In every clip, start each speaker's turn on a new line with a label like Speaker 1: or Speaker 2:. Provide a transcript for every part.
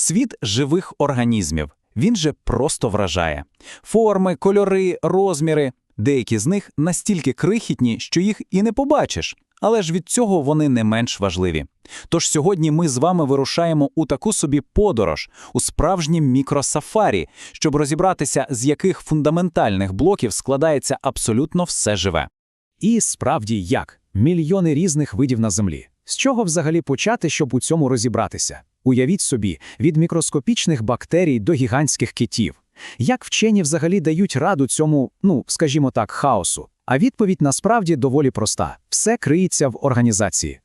Speaker 1: Світ живих організмів. Він же просто вражає. Форми, кольори, розміри. Деякі з них настільки крихітні, що їх і не побачиш. Але ж від цього вони не менш важливі. Тож сьогодні ми з вами вирушаємо у таку собі подорож, у справжнім мікросафарі, щоб розібратися, з яких фундаментальних блоків складається абсолютно все живе.
Speaker 2: І справді як? Мільйони різних видів на землі. З чого взагалі почати, щоб у цьому розібратися? Уявіть собі, від мікроскопічних бактерій до гігантських китів. Як вчені взагалі дають раду цьому, ну, скажімо так, хаосу? А відповідь насправді доволі проста: все криється в організації.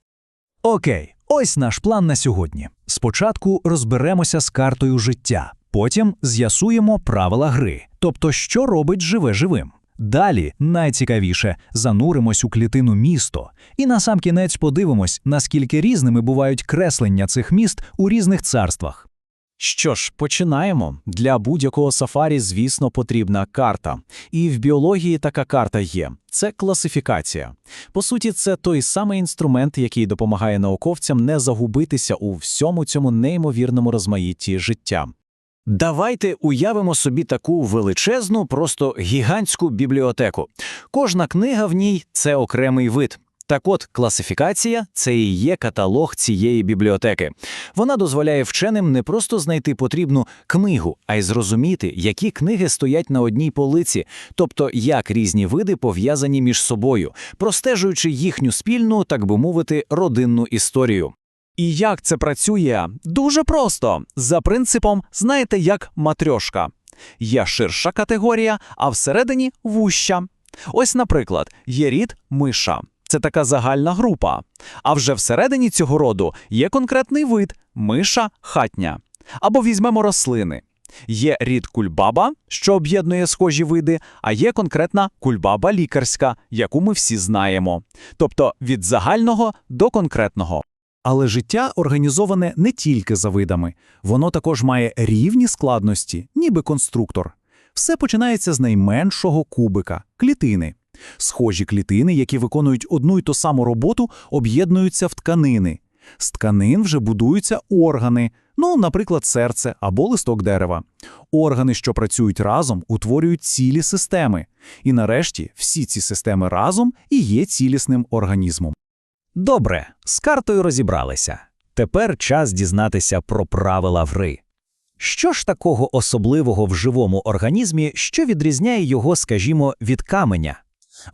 Speaker 3: Окей, ось наш план на сьогодні. Спочатку розберемося з картою життя, потім з'ясуємо правила гри, тобто, що робить живе живим. Далі, найцікавіше, зануримось у клітину місто, і насамкінець подивимось, наскільки різними бувають креслення цих міст у різних царствах.
Speaker 1: Що ж, починаємо. Для будь-якого сафарі, звісно, потрібна карта. І в біології така карта є. Це класифікація. По суті, це той самий інструмент, який допомагає науковцям не загубитися у всьому цьому неймовірному розмаїтті життя. Давайте уявимо собі таку величезну, просто гігантську бібліотеку. Кожна книга в ній це окремий вид. Так от, класифікація це і є каталог цієї бібліотеки. Вона дозволяє вченим не просто знайти потрібну книгу, а й зрозуміти, які книги стоять на одній полиці, тобто як різні види пов'язані між собою, простежуючи їхню спільну, так би мовити, родинну історію. І як це працює? Дуже просто. За принципом, знаєте, як матрьошка. Є ширша категорія, а всередині вуща. Ось, наприклад, є рід миша. Це така загальна група. А вже всередині цього роду є конкретний вид миша хатня. Або візьмемо рослини. Є рід кульбаба, що об'єднує схожі види, а є конкретна кульбаба лікарська, яку ми всі знаємо. Тобто від загального до конкретного.
Speaker 3: Але життя організоване не тільки за видами, воно також має рівні складності, ніби конструктор. Все починається з найменшого кубика клітини. Схожі клітини, які виконують одну й ту саму роботу, об'єднуються в тканини. З тканин вже будуються органи, ну, наприклад, серце або листок дерева. Органи, що працюють разом, утворюють цілі системи. І нарешті всі ці системи разом і є цілісним організмом.
Speaker 2: Добре, з картою розібралися. Тепер час дізнатися про правила гри. Що ж такого особливого в живому організмі, що відрізняє його, скажімо, від каменя?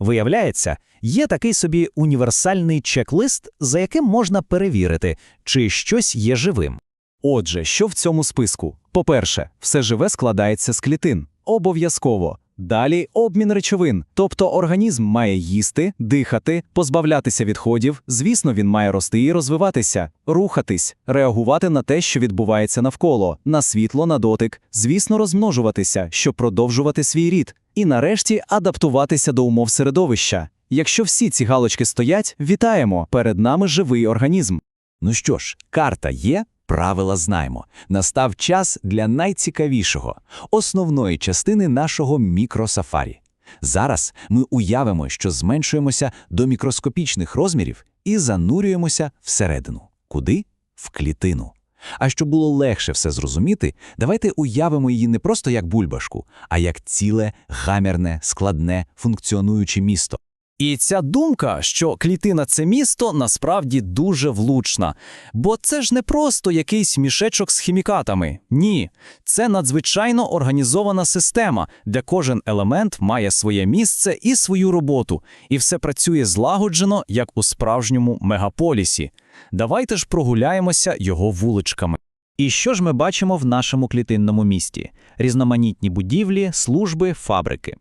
Speaker 2: Виявляється, є такий собі універсальний чек-лист, за яким можна перевірити, чи щось є живим.
Speaker 1: Отже, що в цьому списку? По-перше, все живе складається з клітин. Обов'язково. Далі обмін речовин, тобто організм має їсти, дихати, позбавлятися відходів. Звісно, він має рости і розвиватися, рухатись, реагувати на те, що відбувається навколо, на світло, на дотик, звісно, розмножуватися, щоб продовжувати свій рід, і нарешті адаптуватися до умов середовища. Якщо всі ці галочки стоять, вітаємо! Перед нами живий організм.
Speaker 4: Ну що ж, карта є, правила знаємо. Настав час для найцікавішого, основної частини нашого мікросафарі. Зараз ми уявимо, що зменшуємося до мікроскопічних розмірів і занурюємося всередину. Куди? В клітину. А щоб було легше все зрозуміти, давайте уявимо її не просто як бульбашку, а як ціле, гамірне, складне, функціонуюче місто.
Speaker 1: І ця думка, що клітина це місто, насправді дуже влучна. Бо це ж не просто якийсь мішечок з хімікатами. Ні, це надзвичайно організована система, де кожен елемент має своє місце і свою роботу, і все працює злагоджено, як у справжньому мегаполісі. Давайте ж прогуляємося його вуличками. І що ж ми бачимо в нашому клітинному місті? Різноманітні будівлі, служби, фабрики.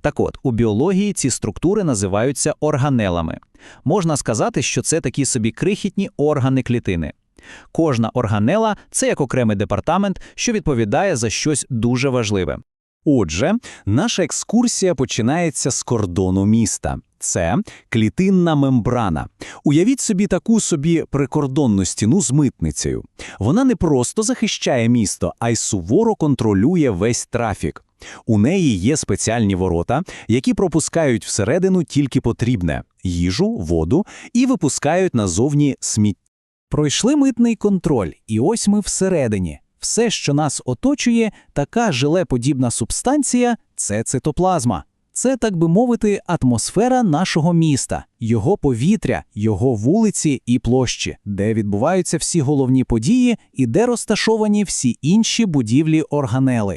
Speaker 1: Так от, у біології ці структури називаються органелами. Можна сказати, що це такі собі крихітні органи клітини. Кожна органела це як окремий департамент, що відповідає за щось дуже важливе. Отже, наша екскурсія починається з кордону міста. Це клітинна мембрана. Уявіть собі таку собі прикордонну стіну з митницею. Вона не просто захищає місто, а й суворо контролює весь трафік. У неї є спеціальні ворота, які пропускають всередину тільки потрібне їжу, воду і випускають назовні сміття. Пройшли митний контроль, і ось ми всередині. Все, що нас оточує, така желеподібна субстанція – це цитоплазма. Це, так би мовити, атмосфера нашого міста, його повітря, його вулиці і площі, де відбуваються всі головні події і де розташовані всі інші будівлі органели.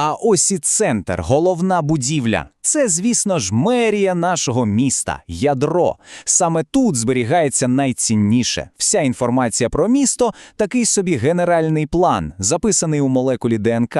Speaker 4: А ось і центр, головна будівля. Це, звісно ж, мерія нашого міста, ядро. Саме тут зберігається найцінніше. Вся інформація про місто такий собі генеральний план, записаний у молекулі ДНК.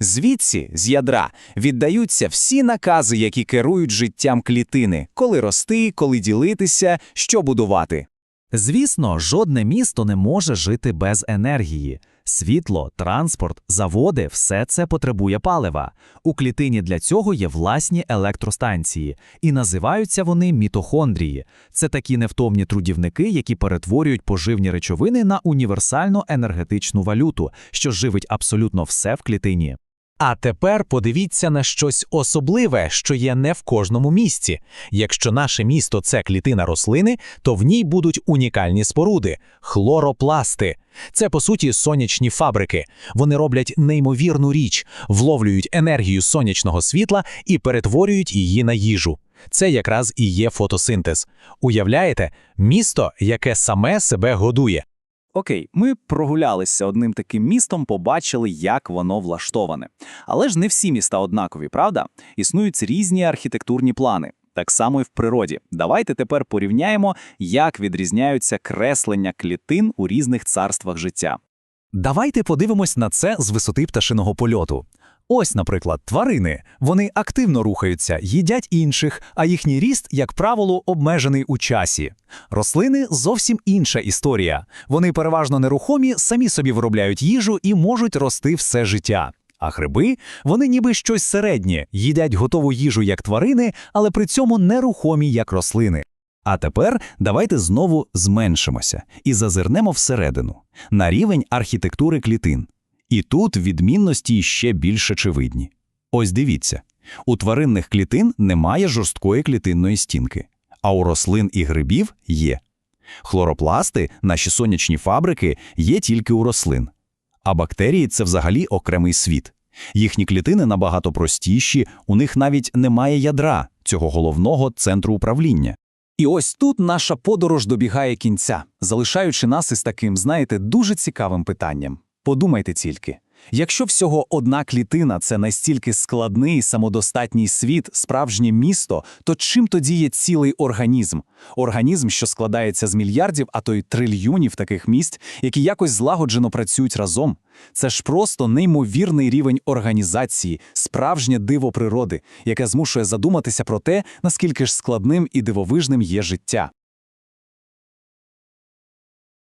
Speaker 4: Звідси, з ядра, віддаються всі накази, які керують життям клітини, коли рости, коли ділитися, що будувати.
Speaker 2: Звісно, жодне місто не може жити без енергії. Світло, транспорт, заводи все це потребує палива. У клітині для цього є власні електростанції, і називаються вони мітохондрії. Це такі невтомні трудівники, які перетворюють поживні речовини на універсальну енергетичну валюту, що живить абсолютно все в клітині.
Speaker 5: А тепер подивіться на щось особливе, що є не в кожному місці. Якщо наше місто це клітина рослини, то в ній будуть унікальні споруди хлоропласти. Це по суті сонячні фабрики. Вони роблять неймовірну річ, вловлюють енергію сонячного світла і перетворюють її на їжу. Це якраз і є фотосинтез. Уявляєте, місто, яке саме себе годує.
Speaker 1: Окей, ми прогулялися одним таким містом, побачили, як воно влаштоване. Але ж не всі міста однакові, правда? Існують різні архітектурні плани. Так само і в природі. Давайте тепер порівняємо, як відрізняються креслення клітин у різних царствах життя.
Speaker 3: Давайте подивимось на це з висоти пташиного польоту. Ось, наприклад, тварини. Вони активно рухаються, їдять інших, а їхній ріст, як правило, обмежений у часі. Рослини зовсім інша історія. Вони переважно нерухомі, самі собі виробляють їжу і можуть рости все життя. А гриби, вони ніби щось середнє, їдять готову їжу як тварини, але при цьому нерухомі як рослини. А тепер давайте знову зменшимося і зазирнемо всередину, на рівень архітектури клітин. І тут відмінності ще більш очевидні. Ось дивіться, у тваринних клітин немає жорсткої клітинної стінки, а у рослин і грибів є. Хлоропласти, наші сонячні фабрики, є тільки у рослин. А бактерії це взагалі окремий світ. Їхні клітини набагато простіші, у них навіть немає ядра, цього головного центру управління.
Speaker 1: І ось тут наша подорож добігає кінця, залишаючи нас із таким, знаєте, дуже цікавим питанням. Подумайте тільки. Якщо всього одна клітина це настільки складний самодостатній світ, справжнє місто, то чим тоді є цілий організм? Організм, що складається з мільярдів, а то й трильйонів таких місць, які якось злагоджено працюють разом. Це ж просто неймовірний рівень організації, справжнє диво природи, яке змушує задуматися про те, наскільки ж складним і дивовижним є життя.